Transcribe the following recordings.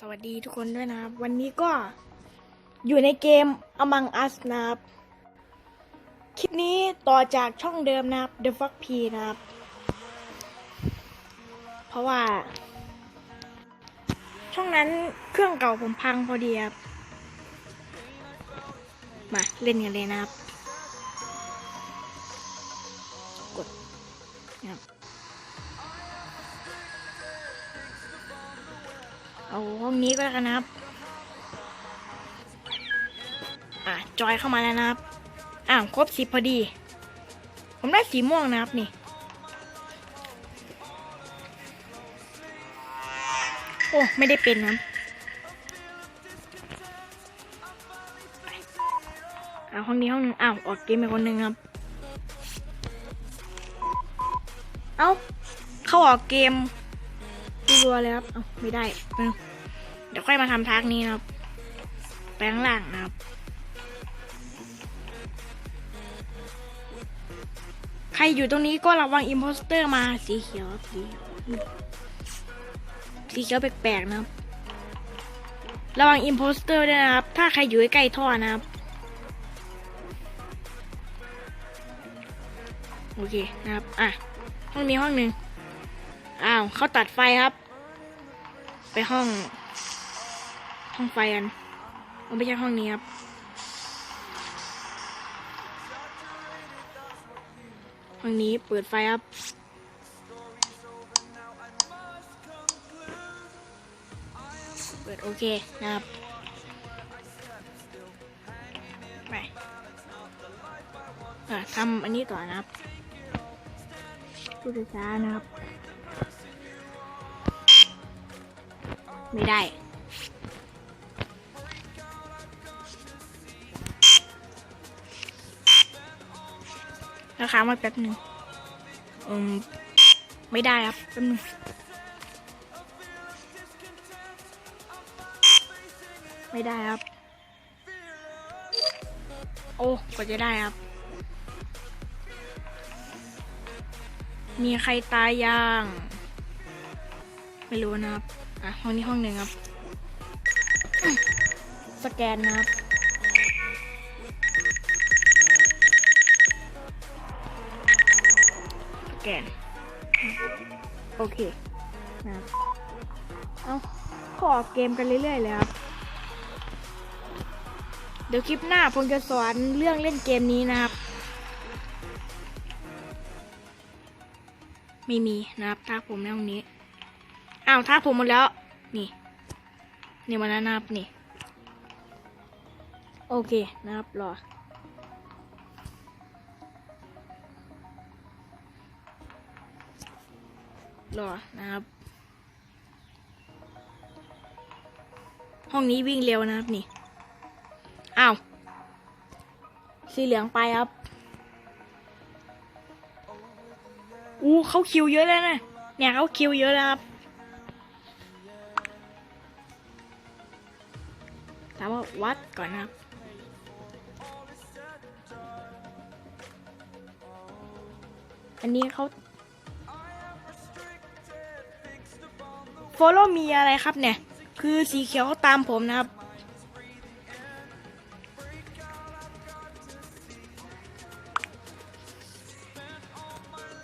สวัสดีทุกคนด้วยนะครับ วันนี้ก็อยู่ในเกม Among Us นะครับ คลิปนี้ต่อจากช่องเดิมนะครับ The Fuck P นะครับ เพราะว่า ช่องนั้นเครื่องเก่าผมพังพอดีครับ มาเล่นกันเลยนะครับ เอาห้องนี้ก็แล้วกันนะครับ อะจอยเข้ามาแล้วนะครับ อ่าครบสิบพอดี ผมได้สีม่วงนะครับนี่ โอ้ไม่ได้เป็นนะครับเอาห้องนี้ห้องหนึงอ้าวออกเกมไปคนหนึ่งครับ เอ้า เข้าออกเกม รัวๆเลยครับเอาไม่ได้ เดี๋ยวค่อยมาทำทักนี้นะครับ แปลงล่างนะครับใครอยู่ตรงนี้ก็ระวังอิมโพสเตอร์มาสีเขียวสีเขียวสีเขียวแปลกๆนะครับ ระวังอิมโพสเตอร์ด้วยนะครับ ถ้าใครอยู่ใกล้ท่อนะครับ โอเคนะครับ อะห้องนี้ห้องหนึ่งอ้าวเขาตัดไฟครับ ไปห้อง ห้องไฟกันเอาไม่ใช่ห้องนี้ครับ ห้องนี้เปิดไฟครับเปิดโอเคนะครับไปทำอันนี้ต่อนะครับผู้ศึกษานะครับ ไม่ได้แล้วค้างมาแป๊บหนึ่งอืมไม่ได้ครับแป๊บหนึงไม่ได้ครับ โอ้กว่าจะได้ครับ มีใครตายยัง ไม่รู้นะครับ อะห้องนี้ห้องหนึ่งครับ สแกนนะครับ สแกน โอเคนะครับเอาขอเกมกันเรื่อยๆเลยครับ เดี๋ยวคลิปหน้าผมจะสอนเรื่องเล่นเกมนี้นะครับไม่มีนะครับทักผมในห้องนี้ อ้าวทักผมหมดแล้ว นี่นี่มาแล้วนะครับนี่ โอเคนะครับรอรอนะครับ ห้องนี้วิ่งเร็วนะครับนี่ อ้าว สีเหลืองไปครับ อู้เขาคิวเยอะแล้วนะ เนี่ยเขาคิวเยอะแล้วครับามว่าวัดก่อนนะครับอันนี้เขา follow me อะไรครับเนี่ย คือสีเขียวเขาตามผมนะครับ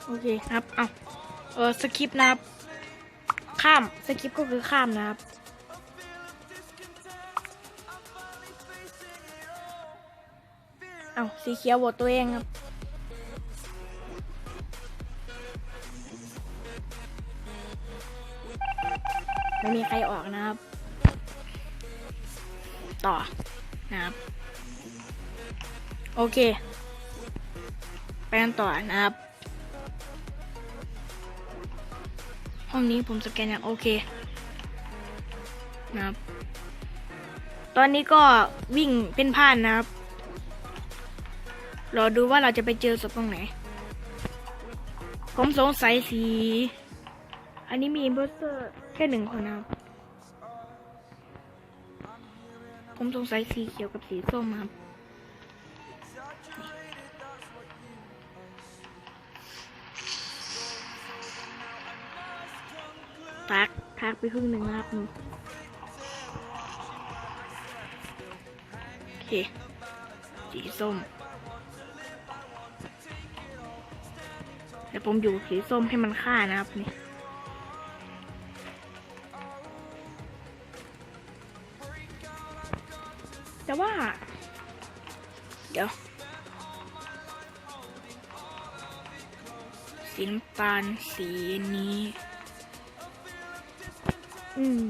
โอเคครับ เอาเออสคริปต์นะครับ ข้าม สคริปต์ก็คือข้ามนะครับ เอาสีเขียวโหวตตัวเองครับ ไม่มีใครออกนะครับ ต่อนะครับ โอเค ไปกันต่อนะครับ ห้องนี้ผมสแกนอย่างโอเค นะครับ ตอนนี้ก็วิ่งเป็นผ่านนะครับ รอดูว่าเราจะไปเจอศพตรงไหน ผมสงสัยสี อันนี้มีอินโพสเซอร์แค่หนึ่งคนนะครับ ผมสงสัยสีเขียวกับสีส้มครับทักทักไปครึ่งหนึ่งนะครับหนูโอเคสีส้ม เดี๋ยวผมอยู่สีส้มให้มันฆ่านะครับนี่แต่ว่า เดี๋ยวสีน้ำตาลสีนี้ อืม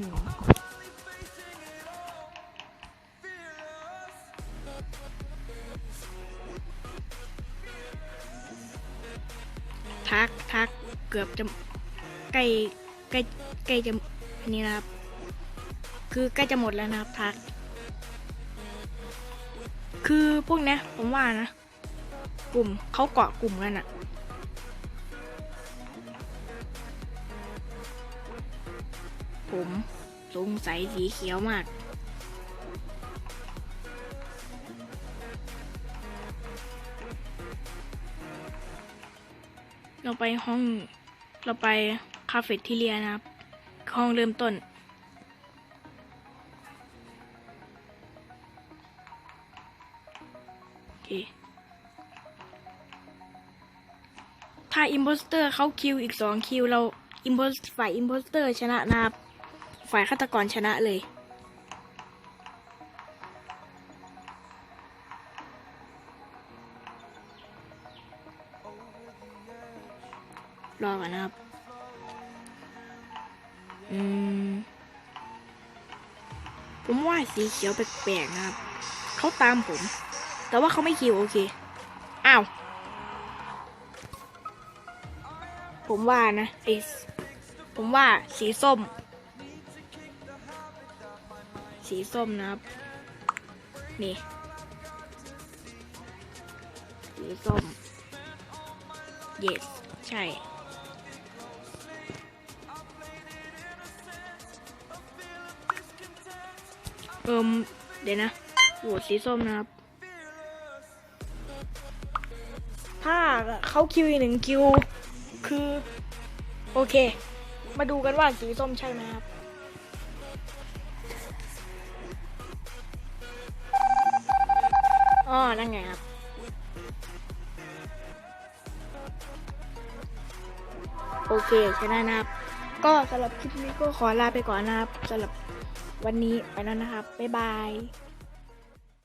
ทักทักเกือบจะใกล้ใกล้ใกล้จะนนี้นะครับ คือใกล้จะหมดแล้วนะครับทัก คือพวกเนี้ยผมว่านะ กลุ่มเขาเกาะกลุ่มกันอะผมสงสัยสีเขียวมาก เราไปห้อง เราไปคาเฟ่ที่เรียนะครับ ห้องเริ่มต้น โอเค ถ้าอิมโพสเตอร์เขาคิวอีกสองคิว เราอิมโพสฝ่ายอิมโพสเตอร์ชนะนะครับ ฝ่ายฆาตกรชนะเลย รอก่อนนะครับ อืม ผมว่าสีเขียวแปลกๆนะครับ เขาตามผม แต่ว่าเขาไม่คิวโอเค อ้าว ผมว่านะไอสผมว่าสีส้ม สีส้มนะครับ นี่สีส้ม yes ใช่ เอิมเดี๋ยวนะโหวตสีส้มนะครับ ถ้าเขาคิวอีกหนึ่งคิว คือ โอเค มาดูกันว่าสีส้มใช่ไหมครับ อ๋อ นั่นไงครับโอเคใช่ได้นะครับ ก็สำหรับคลิปนี้ก็ขอลาไปก่อนนะครับสำหรับ วันนี้ไปแล้วนะครับ บ๊ายบาย